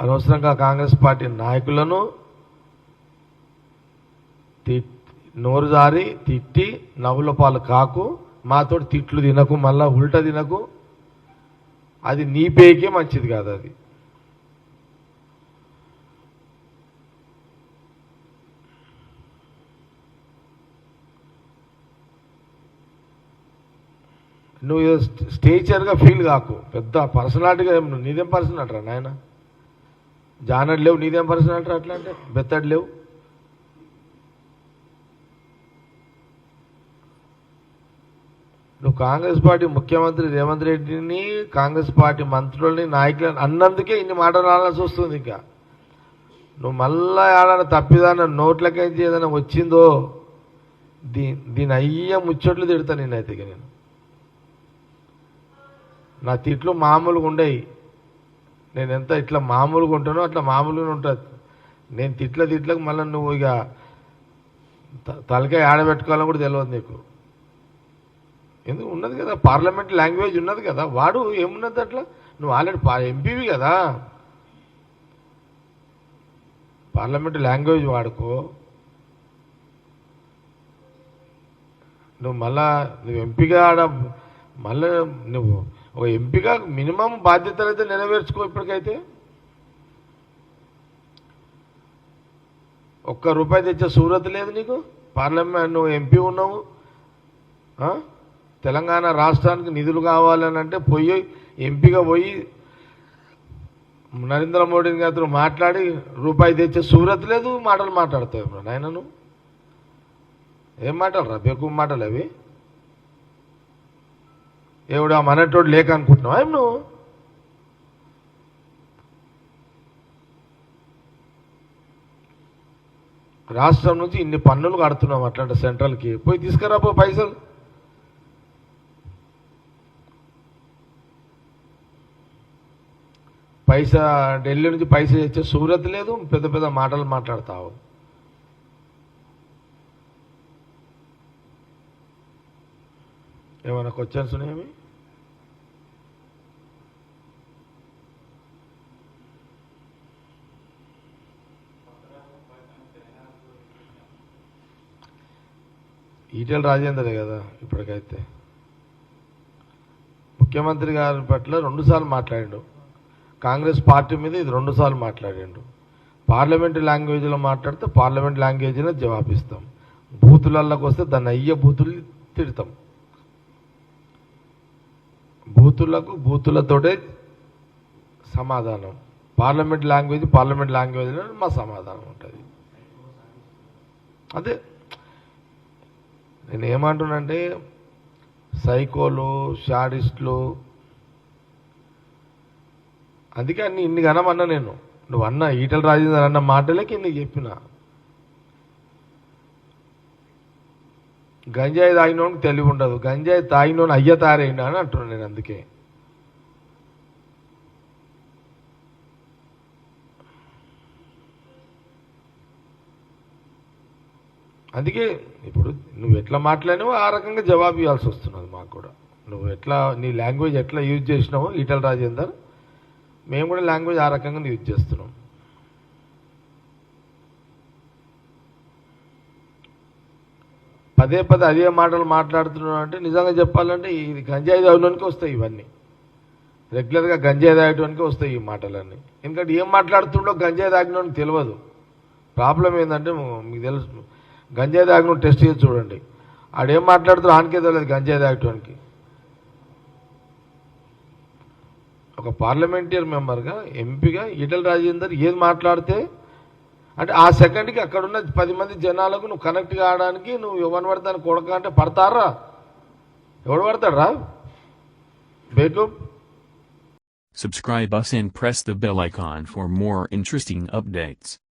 అనవసరంగా కాంగ్రెస్ పార్టీ నాయకులను నోరు జారి తిట్టి నవ్వుల పాలు కాకు మాతో తిట్లు తినకు మళ్ళా ఉల్ట తినకు. అది నీ పేకే మంచిది కాదు అది. నువ్వు ఏదో స్టేచర్గా ఫీల్ కాకు. పెద్ద పర్సనాలిటీగా నువ్వు నీదేం పర్సనాలిటీ రా నాయనా? జానడ్ లేవు నీదేం పర్సనాలిటీ అట్లా అంటే? బెత్తడి లేవు. నువ్వు కాంగ్రెస్ పార్టీ ముఖ్యమంత్రి రేవంత్ రెడ్డిని కాంగ్రెస్ పార్టీ మంత్రులని నాయకులని అన్నందుకే ఇన్ని మాటలు రావాల్సి వస్తుంది ఇంకా. నువ్వు మళ్ళా ఏడన్నా తప్పిదాన నోట్లకైతే ఏదైనా వచ్చిందో దీ దీని అయ్యే ముచ్చట్లు తిడతా నేనైతే నేను. నా తిట్లు మామూలుగా ఉండేవి నేను ఎంత ఇట్లా మామూలుగా ఉంటానో అట్లా మామూలుగా ఉంటుంది. నేను తిట్ల తిట్లకు మళ్ళీ నువ్వు ఇక తలకాయ ఆడబెట్టుకోవాలని కూడా తెలియదు నీకు. ఎందుకు? ఉన్నది కదా పార్లమెంట్ లాంగ్వేజ్ ఉన్నది కదా. వాడు ఏమున్నది అట్లా? నువ్వు ఆల్రెడీ ఎంపీవి కదా. పార్లమెంట్ లాంగ్వేజ్ వాడుకో. నువ్వు మళ్ళా నువ్వు ఎంపీగా ఆడ మళ్ళీ నువ్వు ఒక ఎంపీగా మినిమం బాధ్యతలు అయితే నెరవేర్చుకో ఇప్పటికైతే. ఒక్క రూపాయి తెచ్చే సూరత్ లేదు నీకు? పార్లమెంట్ నువ్వు ఎంపీ ఉన్నావు. తెలంగాణ రాష్ట్రానికి నిధులు కావాలని అంటే పోయి ఎంపీగా పోయి నరేంద్ర మోడీ గారితో మాట్లాడి రూపాయి తెచ్చే సూరత్ లేదు మాటలు మాట్లాడతావు ఇప్పుడు నాయన నువ్వు? ఏం మాటలు రా బెక్కు మాటలు అవి? ఏవిడ మనటోడు లేక అనుకుంటున్నావా ఏం నువ్వు? రాష్ట్రం నుంచి ఇన్ని పన్నులు కడుతున్నాం అట్లాంటి సెంట్రల్కి. పోయి తీసుకురా పో పైసలు. పైసా ఢిల్లీ నుంచి పైసలు తెచ్చే సూరత్ లేదు పెద్ద పెద్ద మాటలు మాట్లాడతావు. ఏమైనా క్వశ్చన్స్ ఉన్నాయేమి? ఈటెల రాజేందరే కదా ఇప్పటికైతే. ముఖ్యమంత్రి గారి పట్ల రెండుసార్లు మాట్లాడిండు. కాంగ్రెస్ పార్టీ మీద ఇది రెండుసార్లు మాట్లాడిండు. పార్లమెంట్ లాంగ్వేజ్లో మాట్లాడితే పార్లమెంట్ లాంగ్వేజ్లో జవాబిస్తాం. బూతులలోకి వస్తే దాన్ని అయ్యే బూతులు తిడతాం. బూతులకు బూతులతోటే సమాధానం. పార్లమెంట్ లాంగ్వేజ్ పార్లమెంట్ లాంగ్వేజ్లో మా సమాధానం ఉంటుంది. అదే. నేను ఏమంటున్నానంటే సైకోలు షాడిస్టులు అందుకే అన్ని ఇన్ని గనమన్నా నేను. నువ్వు అన్న ఈటల రాజేందర్ అన్న మాటలకి నీకు చెప్పిన. గంజాయి తాగినోడికి తెలివి ఉండదు. గంజాయి తాగినోని అయ్య తారైనా అని అంటున్నాను నేను అందుకే. అందుకే ఇప్పుడు నువ్వు ఎట్లా మాట్లాడినావో ఆ రకంగా జవాబు ఇవ్వాల్సి వస్తున్నది మాకు కూడా. నువ్వు ఎట్లా నీ లాంగ్వేజ్ ఎట్లా యూజ్ చేసినావో ఈటల రాజేందర్ మేము కూడా లాంగ్వేజ్ ఆ రకంగా యూజ్ చేస్తున్నాం. పదే పదే అదే మాటలు మాట్లాడుతున్నావు అంటే నిజంగా చెప్పాలంటే ఇది గంజాయి తాగడానికి వస్తాయి ఇవన్నీ. రెగ్యులర్గా గంజాయి తాగడానికి వస్తాయి ఈ మాటలన్నీ. ఎందుకంటే ఏం మాట్లాడుతుండో గంజాయి తాగినోనికి తెలియదు. ప్రాబ్లం ఏంటంటే మీకు తెలుసు గంజాయి నువ్వు టెస్ట్ చేసి చూడండి. ఆడేం మాట్లాడుతున్నా ఆనకే తెలియదు గంజాయి తాగటానికి. ఒక పార్లమెంటరీ మెంబర్గా ఎంపీగా ఈటల రాజేందర్ ఏది మాట్లాడితే అంటే ఆ సెకండ్కి అక్కడున్న పది మంది జనాలకు నువ్వు కనెక్ట్ కావడానికి నువ్వు ఎవరిని పడతాను కొడక అంటే పడతారా? ఎవడు పడతాడు రా? బేకు Subscribe us and press the bell icon for more interesting updates.